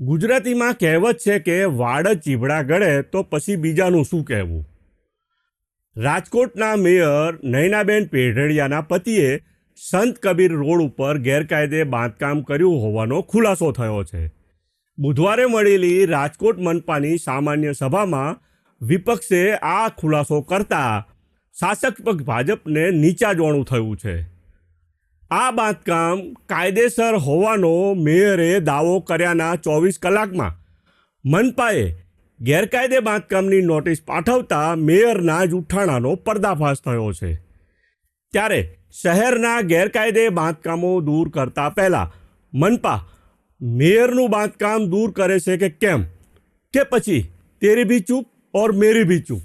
ગુજરાતીમાં કહેવત છે કે વાડ ચીભડા ગળે તો પછી બીજાનું શું કહેવું? રાજકોટના મેયર નયનાબેન પેઢડિયાના પતિએ સંત કબીર રોડ ઉપર ગેરકાયદે બાંધકામ કર્યું હોવાનો ખુલાસો થયો છે. બુધવારે મળેલી રાજકોટ મનપાની સામાન્ય સભામાં વિપક્ષે આ ખુલાસો કરતા શાસક પક્ષ ભાજપને નીચા જોણું થયું છે. આ બાંધકામ કાયદેસર હોવાનો મેયરે દાવો કર્યાના ચોવીસ કલાકમાં. મનપાએ ગેરકાયદે બાંધકામની નોટિસ પાઠવતા મેયરના જ ઉઠાણાનો પર્દાફાશ થયો છે. ત્યારે શહેરના ગેરકાયદે બાંધકામો દૂર કરતા પહેલાં મનપા, મેયરનું બાંધકામ દૂર કરે છે કે કેમ? કે પછી તેરી બી ચૂપ ઓર મેરી બી ચૂપ?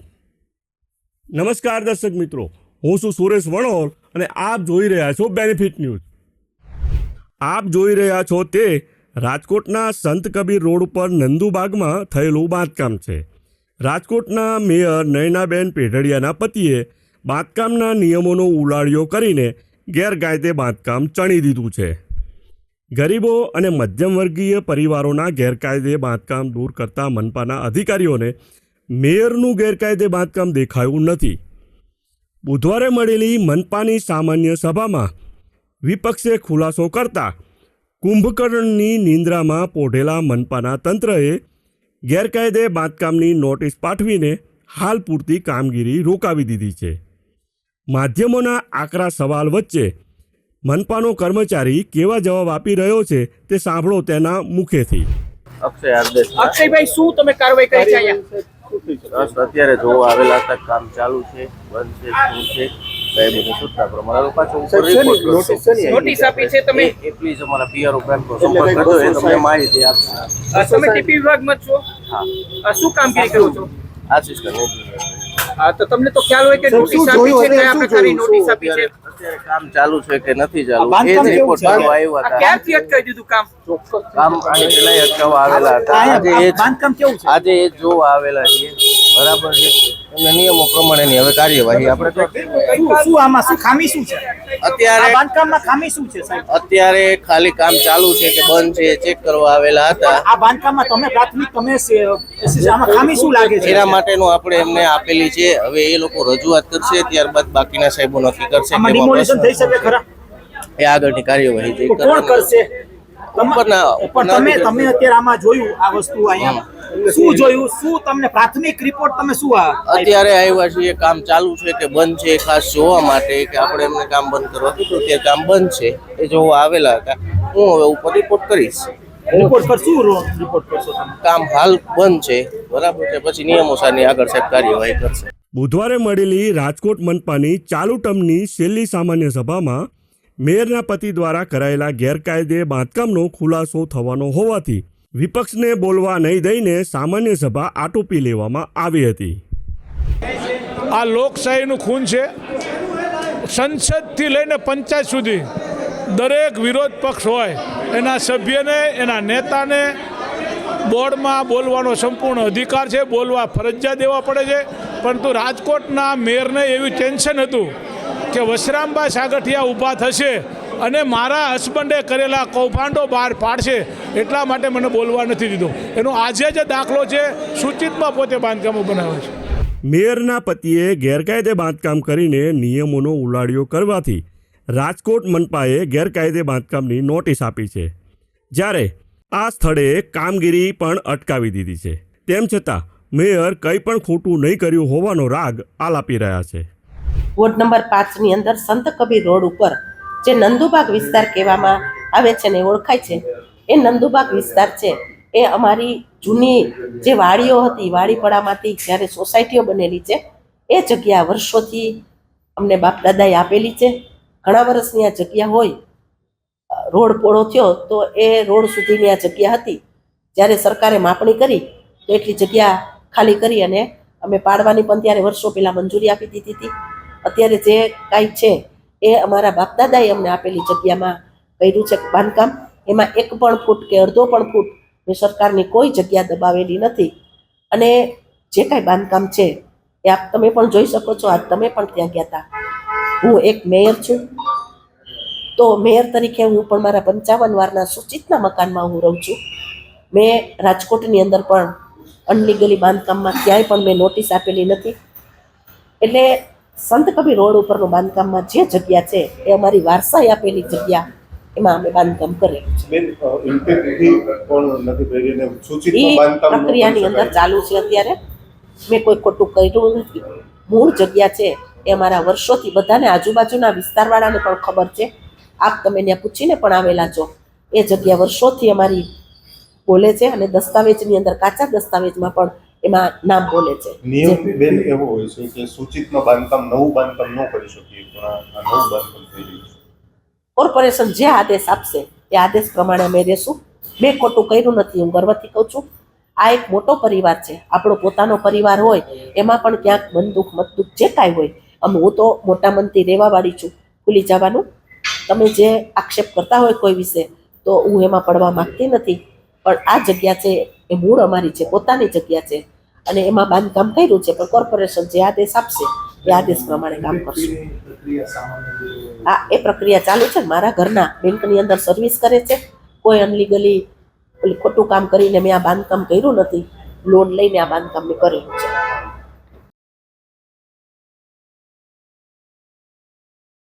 નમસ્કાર દર્શક મિત્રો, હું છું સુરેશ વણોલ અને આપ જોઈ રહ્યા છો બેનિફિટ ન્યૂઝ આપ જોઈ રહ્યા છો તે રાજકોટના સંત કબીર રોડ ઉપર નંદુબાગમાં થયેલું બાંધકામ છે. રાજકોટના મેયર નયનાબેન પેઢડિયાના પતિએ બાંધકામના નિયમોનો ઉલાળ્યો કરીને ગેરકાયદે બાંધકામ ચણી દીધું છે. ગરીબો અને મધ્યમવર્ગીય પરિવારોના ગેરકાયદે બાંધકામ દૂર કરતા મનપાના અધિકારીઓને મેયરનું ગેરકાયદે બાંધકામ દેખાયું નથી. બુધવારે મળેલી મનપાની સામાન્ય સભામાં વિપક્ષે ખુલાસો કરતા કુંભકર્ણની નિંદ્રામાં પોઢેલા મનપાના તંત્રએ ગેરકાયદે બાંધકામની નોટિસ પાઠવીને હાલ પૂરતી કામગીરી રોકાવી દીધી છે. માધ્યમોના આકરા સવાલ વચ્ચે મનપાનો કર્મચારી કેવા જવાબ આપી રહ્યો છે તે સાંભળો તેના મુખેથી. અક્ષય અક્ષયભાઈ, શું તમે કાર્યવાહી કરી છે બસ અત્યારે જોવા આવેલા હતા કામ ચાલુ છે બંધ છે શું છે સાહેબની સૂચના પ્રમાણે પાછું. નોટિસ આપી છે તમે? એ- પ્લીઝ અમારા પીઆરઓ બેંકનો સંપર્ક કરજો એ તમને માહિતી આપશે. તમે ટીપી વિભાગમાં છો? હા. શું કામગીરી કરો છો? આશીષ કરો હા તો તમને તો ખ્યાલ હોય કે નોટિસ આપી છે કયા પ્રકારની નોટિસ આપી છે? કામ ચાલુ છે કે નથી ચાલુ? એ જ રિપોર્ટ કરવા આવ્યા હતા. ક્યારથી અટકાવી દીધું કામ? કામ અહીં પેલા અટકાવવા આવેલા હતા. આજે એ બાંધકામ કેવું છે? આજે એ જોવા આવેલા છીએ. બરાબર છે. એમના નિયમો પ્રમાણેની હવે કાર્યવાહી આપણે. શું આમાં શું ખામી શું છે? અત્યારે બાંધકામમાં ખામી શું છે સાહેબ? અત્યારે ખાલી કામ ચાલુ છે કે બંધ છે ચેક કરવા આવેલા હતા. આ બાંધકામમાં તમે પ્રાથમિક તમે આમાં ખામી શું લાગે છે? એના માટેનું આપણે એમને આપેલી છે. હવે એ લોકો રજૂઆત કરશે ત્યારબાદ બાકીના સાહેબો નક્કી કરશે કે થઈ શકે ખરા? એ આગળની કાર્યવાહી કોણ કરશે? ઉપરના- પણ તમે તમે અત્યારે આમાં જોયું આ વસ્તુ અહીંયા? શું જોયું? શું તમને પ્રાથમિક રિપોર્ટ તમે શું આ અત્યારે આવ્યા છીએ કામ ચાલુ છે કે બંધ છે ખાસ જોવા માટે કે આપણે એમને કામ બંધ કરવા કીધું ત્યારે કામ બંધ છે. એ જોવા આવેલા હતા હું હવે ઉપર રિપોર્ટ કરીશ. રિપોર્ટ પર શું રિપોર્ટ કરશો કામ હાલ બંધ છે. બરાબર છે. પછી નિયમોસારની આગળ સાહેબ કાર્યવાહી કરશે. બુધવારે મળેલી રાજકોટ મનપાની ચાલુ ટર્મની છેલ્લી સામાન્ય સભામાં મેયરના પતિ દ્વારા કરાયેલા ગેરકાયદે બાંધકામનો ખુલાસો થવાનો હોવાથી વિપક્ષને બોલવા નહીં દઈને સામાન્ય સભા આટોપી લેવામાં આવી હતી. આ લોકશાહીનું ખૂન છે. સંસદથી લઈને પંચાયત સુધી દરેક વિરોધ પક્ષ હોય, એના સભ્યને, એના નેતાને બોર્ડમાં બોલવાનો સંપૂર્ણ અધિકાર છે. બોલવા ફરજિયાત દેવા પડે છે. પરંતુ રાજકોટના મેયરને એવું ટેન્શન હતું કે વસરામભાઈ સાગઠિયા ઊભા થશે અને મારા હસબન્ડે કરેલા કૌભાંડો બહાર પાડશે એટલા માટે મને બોલવા નથી દીધો. એનો આજે જે દાખલો છે, સૂચિતમાં પોતે બાંધકામો બનાવે છે. મેયરના પતિએ ગેરકાયદે બાંધકામ કરીને નિયમોનો ઉલાડ્યો કરવાથી રાજકોટ મનપાએ ગેરકાયદે બાંધકામની નોટિસ આપી છે. જ્યારે આ સ્થળે કામગીરી પણ અટકાવી દીધી છે. તેમ છતાં મેયર કંઈ પણ ખોટું નહીં કર્યું હોવાનો રાગ આલાપી રહ્યા છે. વોર્ડ નંબર પાંચની અંદર સંત કબીર રોડ ઉપર જે નંદુબાગ વિસ્તાર કહેવામાં આવે છે ને ઓળખાય છે. એ નંદુબાગ વિસ્તાર છે. એ અમારી જૂની જે વાડીઓ હતી, વાડીપડામાંથી જ્યારે સોસાયટીઓ બનેલી છે, એ જગ્યા વર્ષોથી અમને બાપ દાદાએ આપેલી છે. ઘણા વર્ષની આ જગ્યા હોય, રોડ પોળો થયો તો એ રોડ સુધીની આ જગ્યા હતી. જ્યારે સરકારે માપણી કરી, તો એટલી જગ્યા ખાલી કરી અને અમે પાડવાની પણ ત્યારે વર્ષો પહેલાં મંજૂરી આપી દીધી હતી. અત્યારે જે કાંઈ છે, એ અમારા બાપદાદાએ અમને આપેલી જગ્યામાં કર્યું છે બાંધકામ. એમાં એક પણ ફૂટ કે અડધો પણ ફૂટ સરકારની કોઈ જગ્યા દબાવેલી નથી. અને જે કાંઈ બાંધકામ છે, એ આપ તમે પણ જોઈ શકો છો. આજ તમે પણ ત્યાં ગયા હતા હું એક મેયર છું. તો મેયર તરીકે હું પણ મારા પંચાવન વારના સૂચિતના મકાનમાં હું રહું છું. મેં રાજકોટની અંદર પણ અનલીગલી બાંધકામમાં ક્યાંય પણ મેં નોટિસ આપેલી નથી. એટલે સંત કબીર રોડ ઉપરનું બાંધકામમાં જે જગ્યા છે એ અમારી વારસાઈ આપેલી જગ્યા એમાં અમે બાંધકામ કરેલું છે એ પ્રક્રિયાની અંદર ચાલુ છે અત્યારે. મેં કોઈ ખોટું કર્યું નથી. મૂળ જગ્યા છે એ અમારા વર્ષોથી બધાને આજુબાજુના વિસ્તારવાળાને પણ ખબર છે. આપ તમે ત્યાં પૂછીને પણ આવેલા છો. એ જગ્યા વર્ષોથી અમારી બોલે છે અને દસ્તાવેજની અંદર કાચા દસ્તાવેજમાં પણ એમાં નામ બોલે છે. નિયમ બેન એવો હોય છે કે સૂચિતમાં બાંધકામ નવું બાંધકામ ન કરી શકીએ પણ આ નવું બાંધકામ થઈ રહ્યું છે. કોર્પોરેશન જે આદેશ આપશે એ આદેશ પ્રમાણે અમે રહેશું. મેં ખોટું કર્યું નથી હું ગર્વથી કહું છું. આ એક મોટો પરિવાર છે આપણો પોતાનો પરિવાર હોય એમાં પણ ક્યાંક મન દુઃખ મત દુઃખ જે કાંઈ હોય અમે હું તો મોટા મનથી રહેવાવાળી છું. ખુલી જવાનું. તમે જે આક્ષેપ કરતા હોય કોઈ વિશે તો હું એમાં પડવા માંગતી નથી. પણ આ જગ્યા છે એ મૂળ અમારી છે પોતાની જગ્યા છે. અને એમાં બાંધકામ કર્યું છે પણ કોર્પોરેશન જે આદેશ આપશે એ આદેશ પ્રમાણે કામ કરશું. હા એ પ્રક્રિયા ચાલુ છે ને મારા ઘરના બેંકની અંદર સર્વિસ કરે છે. કોઈ અનલીગલી ખોટું કામ કરીને મેં આ બાંધકામ કર્યું નથી લોન લઈને આ બાંધકામ મેં કરેલું છે.